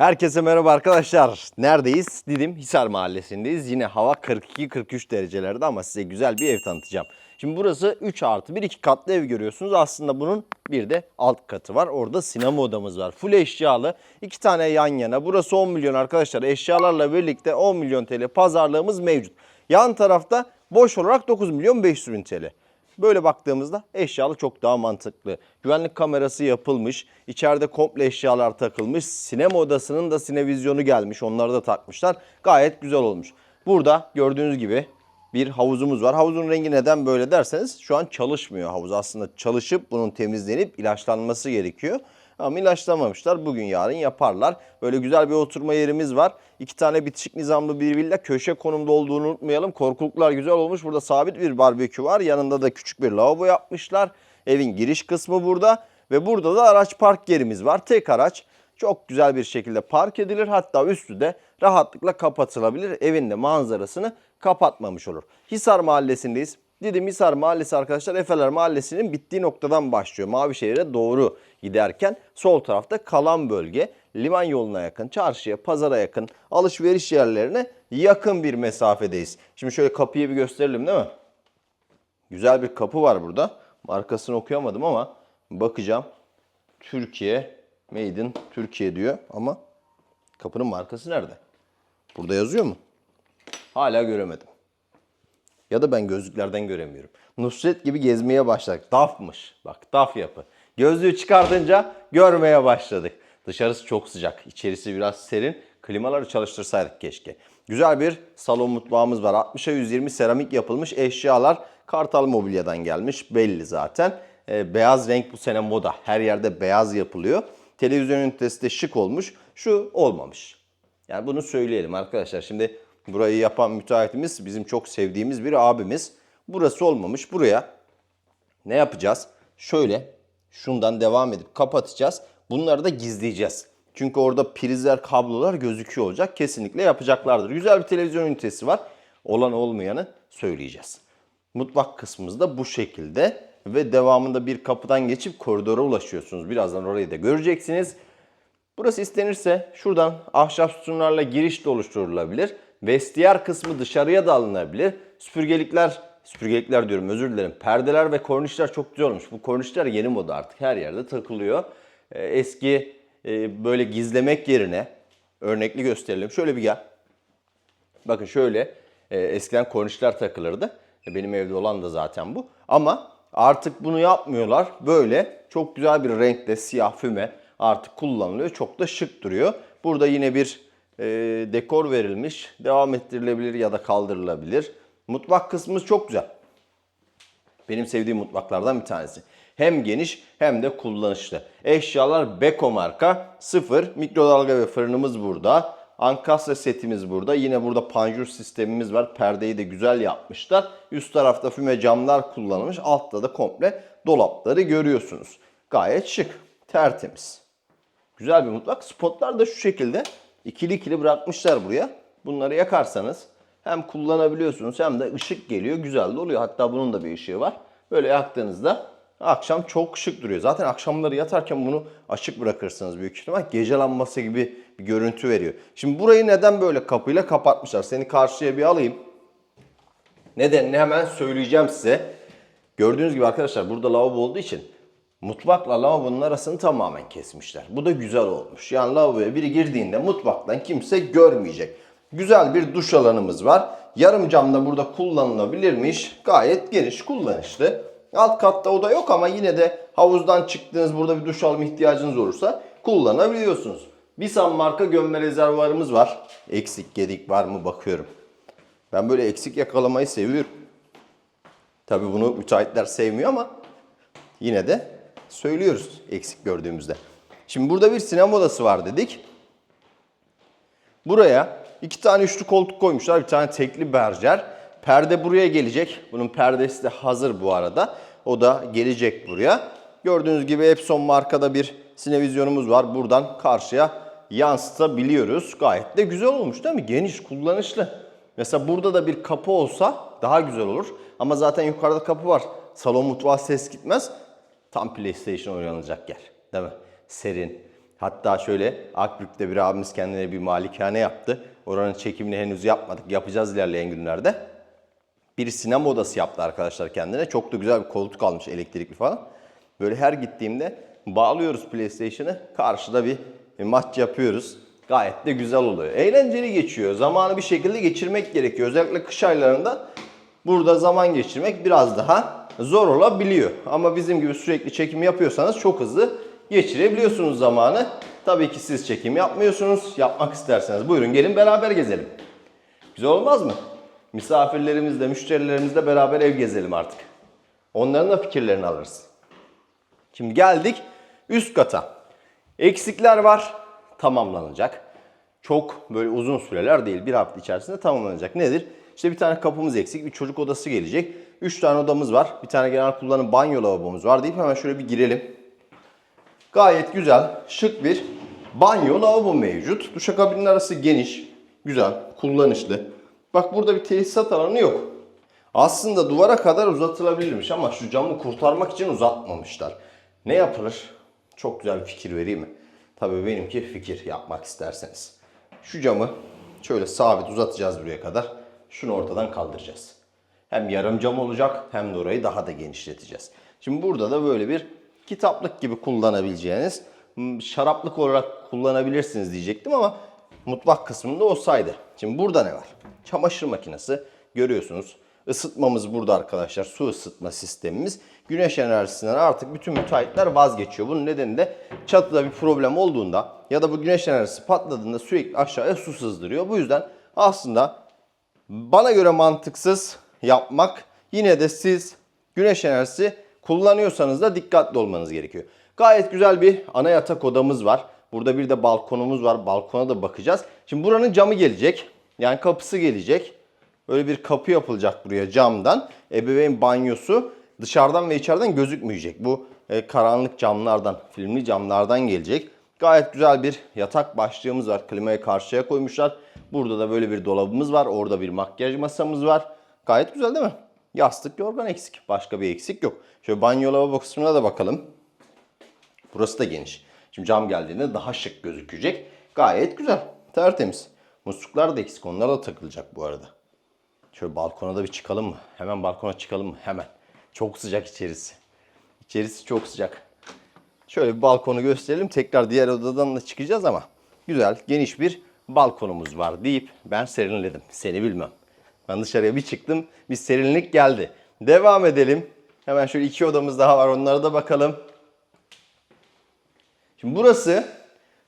Herkese merhaba arkadaşlar. Neredeyiz? Didim Hisar Mahallesi'ndeyiz. Yine hava 42-43 derecelerde ama size güzel bir ev tanıtacağım. Şimdi burası 3 artı 1 2 katlı ev görüyorsunuz. Aslında bunun bir de alt katı var. Orada sinema odamız var. Full eşyalı. iki tane yan yana. Burası 10 milyon arkadaşlar. Eşyalarla birlikte 10 milyon TL pazarlığımız mevcut. Yan tarafta boş olarak 9 milyon 500 bin TL. Böyle baktığımızda eşyalı çok daha mantıklı. Güvenlik kamerası yapılmış, içeride komple eşyalar takılmış, sinema odasının da sinevizyonu gelmiş, onları da takmışlar. Gayet güzel olmuş. Burada gördüğünüz gibi bir havuzumuz var. Havuzun rengi neden böyle derseniz şu an çalışmıyor havuz. Aslında çalışıp bunun temizlenip ilaçlanması gerekiyor. Ama ilaçlamamışlar. Bugün yarın yaparlar. Böyle güzel bir oturma yerimiz var. İki tane bitişik nizamlı bir villa. Köşe konumda olduğunu unutmayalım. Korkuluklar güzel olmuş. Burada sabit bir barbekü var. Yanında da küçük bir lavabo yapmışlar. Evin giriş kısmı burada. Ve burada da araç park yerimiz var. Tek araç çok güzel bir şekilde park edilir. Hatta üstü de rahatlıkla kapatılabilir. Evin de manzarasını kapatmamış olur. Hisar Mahallesi'ndeyiz. Didim Hisar Mahallesi arkadaşlar Efeler Mahallesi'nin bittiği noktadan başlıyor. Mavişehir'e doğru giderken sol tarafta kalan bölge liman yoluna yakın, çarşıya, pazara yakın, alışveriş yerlerine yakın bir mesafedeyiz. Şimdi şöyle kapıyı bir gösterelim değil mi? Güzel bir kapı var burada. Markasını okuyamadım ama bakacağım. Türkiye, Made in Türkiye diyor ama kapının markası nerede? Burada yazıyor mu? Hala göremedim. Ya da ben gözlüklerden göremiyorum. Nusret gibi gezmeye başladık. Dafmış. Bak daf yapı. Gözlüğü çıkartınca görmeye başladık. Dışarısı çok sıcak. içerisi biraz serin. Klimaları çalıştırsaydık keşke. Güzel bir salon mutfağımız var. 60'a 120 seramik yapılmış eşyalar. Kartal mobilyadan gelmiş belli zaten. Ee, beyaz renk bu sene moda. Her yerde beyaz yapılıyor. Televizyon ünitesi de şık olmuş. Şu olmamış. Yani bunu söyleyelim arkadaşlar. Şimdi burayı yapan müteahhitimiz bizim çok sevdiğimiz bir abimiz. Burası olmamış. Buraya ne yapacağız? Şöyle şundan devam edip kapatacağız. Bunları da gizleyeceğiz. Çünkü orada prizler, kablolar gözüküyor olacak. Kesinlikle yapacaklardır. Güzel bir televizyon ünitesi var. Olan olmayanı söyleyeceğiz. Mutfak kısmımız da bu şekilde ve devamında bir kapıdan geçip koridora ulaşıyorsunuz. Birazdan orayı da göreceksiniz. Burası istenirse şuradan ahşap sütunlarla giriş de oluşturulabilir. Vestiyer kısmı dışarıya da alınabilir. Süpürgelikler, süpürgelikler diyorum özür dilerim. Perdeler ve kornişler çok güzel olmuş. Bu kornişler yeni moda artık her yerde takılıyor. Ee, Eski e, böyle gizlemek yerine örnekli gösterelim. Şöyle bir gel. Bakın şöyle e, eskiden kornişler takılırdı. E, Benim evde olan da zaten bu. Ama artık bunu yapmıyorlar. Böyle çok güzel bir renkte siyah füme artık kullanılıyor. Çok da şık duruyor. Burada yine bir e, dekor verilmiş. Devam ettirilebilir ya da kaldırılabilir. Mutfak kısmımız çok güzel. Benim sevdiğim mutfaklardan bir tanesi. Hem geniş hem de kullanışlı. Eşyalar Beko marka sıfır. Mikrodalga ve fırınımız burada. Ankastre setimiz burada. Yine burada panjur sistemimiz var. Perdeyi de güzel yapmışlar. Üst tarafta füme camlar kullanılmış. Altta da komple dolapları görüyorsunuz. Gayet şık. Tertemiz. Güzel bir mutfak. Spotlar da şu şekilde ikili ikili bırakmışlar buraya. Bunları yakarsanız hem kullanabiliyorsunuz hem de ışık geliyor. Güzel de oluyor. Hatta bunun da bir ışığı var. Böyle yaktığınızda akşam çok şık duruyor. Zaten akşamları yatarken bunu açık bırakırsınız büyük ihtimal. Gece lambası gibi bir görüntü veriyor. Şimdi burayı neden böyle kapıyla kapatmışlar? Seni karşıya bir alayım. Nedenini hemen söyleyeceğim size. Gördüğünüz gibi arkadaşlar burada lavabo olduğu için mutfakla lavabonun arasını tamamen kesmişler. Bu da güzel olmuş. Yani lavaboya biri girdiğinde mutfaktan kimse görmeyecek. Güzel bir duş alanımız var. Yarım cam da burada kullanılabilirmiş. Gayet geniş, kullanışlı. Alt katta oda yok ama yine de havuzdan çıktığınız burada bir duş alma ihtiyacınız olursa kullanabiliyorsunuz. Bisan marka gömme rezervuarımız var. Eksik gedik var mı bakıyorum. Ben böyle eksik yakalamayı seviyorum. Tabi bunu müteahhitler sevmiyor ama yine de söylüyoruz eksik gördüğümüzde. Şimdi burada bir sinema odası var dedik. Buraya iki tane üçlü koltuk koymuşlar. Bir tane tekli berjer. Perde buraya gelecek. Bunun perdesi de hazır bu arada. O da gelecek buraya. Gördüğünüz gibi Epson markada bir sinevizyonumuz var. Buradan karşıya yansıtabiliyoruz. Gayet de güzel olmuş değil mi? Geniş, kullanışlı. Mesela burada da bir kapı olsa daha güzel olur. Ama zaten yukarıda kapı var. Salon mutfağa ses gitmez. Tam PlayStation oynanacak yer. Değil mi? Serin. Hatta şöyle Akbük'te bir abimiz kendine bir malikane yaptı. Oranın çekimini henüz yapmadık. Yapacağız ilerleyen günlerde. Bir sinema odası yaptı arkadaşlar kendine. Çok da güzel bir koltuk almış elektrikli falan. Böyle her gittiğimde bağlıyoruz PlayStation'ı. Karşıda bir, maç yapıyoruz. Gayet de güzel oluyor. Eğlenceli geçiyor. Zamanı bir şekilde geçirmek gerekiyor. Özellikle kış aylarında burada zaman geçirmek biraz daha zor olabiliyor. Ama bizim gibi sürekli çekim yapıyorsanız çok hızlı geçirebiliyorsunuz zamanı. Tabii ki siz çekim yapmıyorsunuz. Yapmak isterseniz buyurun gelin beraber gezelim. Güzel olmaz mı? Misafirlerimizle, müşterilerimizle beraber ev gezelim artık. Onların da fikirlerini alırız. Şimdi geldik üst kata. Eksikler var, tamamlanacak. Çok böyle uzun süreler değil, bir hafta içerisinde tamamlanacak. Nedir? İşte bir tane kapımız eksik, bir çocuk odası gelecek. Üç tane odamız var, bir tane genel kullanım banyo lavabomuz var deyip hemen şöyle bir girelim. Gayet güzel, şık bir banyo lavabo mevcut. Duşakabinin arası geniş, güzel, kullanışlı. Bak burada bir tesisat alanı yok. Aslında duvara kadar uzatılabilirmiş ama şu camı kurtarmak için uzatmamışlar. Ne yapılır? Çok güzel bir fikir vereyim mi? Tabii benimki fikir yapmak isterseniz. Şu camı şöyle sabit uzatacağız buraya kadar. Şunu ortadan kaldıracağız. Hem yarım cam olacak hem de orayı daha da genişleteceğiz. Şimdi burada da böyle bir kitaplık gibi kullanabileceğiniz şaraplık olarak kullanabilirsiniz diyecektim ama mutfak kısmında olsaydı. Şimdi burada ne var? Çamaşır makinesi görüyorsunuz. Isıtmamız burada arkadaşlar. Su ısıtma sistemimiz. Güneş enerjisinden artık bütün müteahhitler vazgeçiyor. Bunun nedeni de çatıda bir problem olduğunda ya da bu güneş enerjisi patladığında sürekli aşağıya su sızdırıyor. Bu yüzden aslında bana göre mantıksız yapmak. Yine de siz güneş enerjisi kullanıyorsanız da dikkatli olmanız gerekiyor. Gayet güzel bir ana yatak odamız var. Burada bir de balkonumuz var. Balkona da bakacağız. Şimdi buranın camı gelecek. Yani kapısı gelecek. Böyle bir kapı yapılacak buraya camdan. Ebeveyn banyosu dışarıdan ve içeriden gözükmeyecek. Bu e, karanlık camlardan, filmli camlardan gelecek. Gayet güzel bir yatak başlığımız var. Klimayı karşıya koymuşlar. Burada da böyle bir dolabımız var. Orada bir makyaj masamız var. Gayet güzel değil mi? Yastık, yorgan eksik. Başka bir eksik yok. Şöyle banyo lavabo kısmına da bakalım. Burası da geniş. Şimdi cam geldiğinde daha şık gözükecek. Gayet güzel. Tertemiz. Musluklar da eksik. Onlar da takılacak bu arada. Şöyle balkona da bir çıkalım mı? Hemen balkona çıkalım mı? Hemen. Çok sıcak içerisi. İçerisi çok sıcak. Şöyle bir balkonu gösterelim. Tekrar diğer odadan da çıkacağız ama güzel, geniş bir balkonumuz var deyip ben serinledim. Seni bilmem. Ben dışarıya bir çıktım. Bir serinlik geldi. Devam edelim. Hemen şöyle iki odamız daha var. Onlara da bakalım. Şimdi burası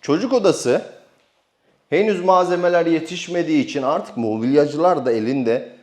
çocuk odası. Henüz malzemeler yetişmediği için artık mobilyacılar da elinde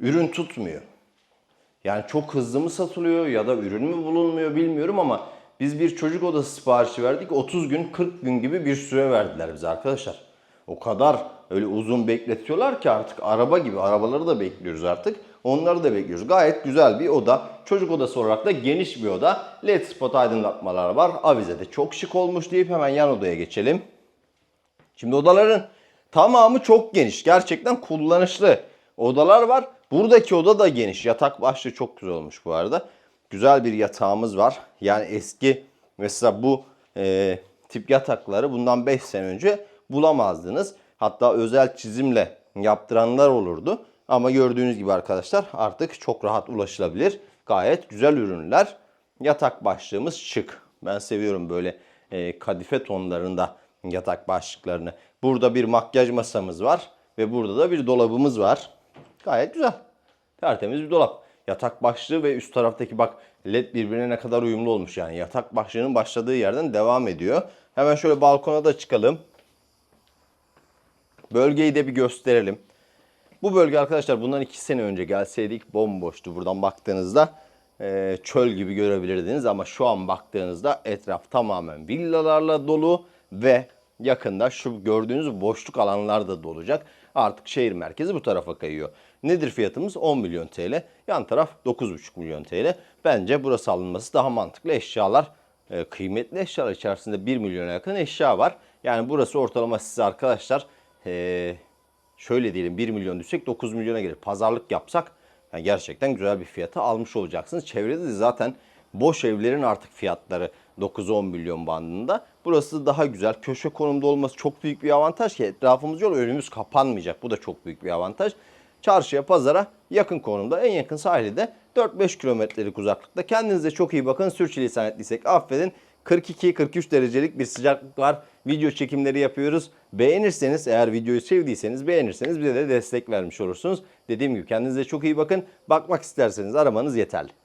ürün tutmuyor. Yani çok hızlı mı satılıyor ya da ürün mü bulunmuyor bilmiyorum ama biz bir çocuk odası siparişi verdik. 30 gün 40 gün gibi bir süre verdiler bize arkadaşlar. O kadar öyle uzun bekletiyorlar ki artık araba gibi arabaları da bekliyoruz artık. Onları da bekliyoruz. Gayet güzel bir oda. Çocuk odası olarak da geniş bir oda. LED spot aydınlatmalar var. Avize de çok şık olmuş deyip hemen yan odaya geçelim. Şimdi odaların tamamı çok geniş. Gerçekten kullanışlı odalar var. Buradaki oda da geniş. Yatak başlığı çok güzel olmuş bu arada. Güzel bir yatağımız var. Yani eski mesela bu e, tip yatakları bundan 5 sene önce bulamazdınız. Hatta özel çizimle yaptıranlar olurdu. Ama gördüğünüz gibi arkadaşlar artık çok rahat ulaşılabilir. Gayet güzel ürünler. Yatak başlığımız şık. Ben seviyorum böyle e, kadife tonlarında yatak başlıklarını. Burada bir makyaj masamız var ve burada da bir dolabımız var. Gayet güzel. Tertemiz bir dolap. Yatak başlığı ve üst taraftaki bak led birbirine ne kadar uyumlu olmuş yani. Yatak başlığının başladığı yerden devam ediyor. Hemen şöyle balkona da çıkalım. Bölgeyi de bir gösterelim. Bu bölge arkadaşlar bundan iki sene önce gelseydik bomboştu. Buradan baktığınızda e, çöl gibi görebilirdiniz ama şu an baktığınızda etraf tamamen villalarla dolu ve yakında şu gördüğünüz boşluk alanlar da dolacak. Artık şehir merkezi bu tarafa kayıyor. Nedir fiyatımız? 10 milyon TL. Yan taraf 9,5 milyon TL. Bence burası alınması daha mantıklı. Eşyalar, e, kıymetli eşyalar içerisinde 1 milyona yakın eşya var. Yani burası ortalama size arkadaşlar e, şöyle diyelim 1 milyon düşsek 9 milyona gelir. Pazarlık yapsak yani gerçekten güzel bir fiyata almış olacaksınız. Çevrede de zaten boş evlerin artık fiyatları 9-10 milyon bandında. Burası daha güzel. Köşe konumda olması çok büyük bir avantaj ki etrafımız yol önümüz kapanmayacak. Bu da çok büyük bir avantaj. Çarşıya, pazara yakın konumda. En yakın sahili de 4-5 kilometrelik uzaklıkta. Kendinize çok iyi bakın. Sürçülisan ettiysek affedin. 42-43 derecelik bir sıcaklık var. Video çekimleri yapıyoruz. Beğenirseniz eğer videoyu sevdiyseniz beğenirseniz bize de destek vermiş olursunuz. Dediğim gibi kendinize çok iyi bakın. Bakmak isterseniz aramanız yeterli.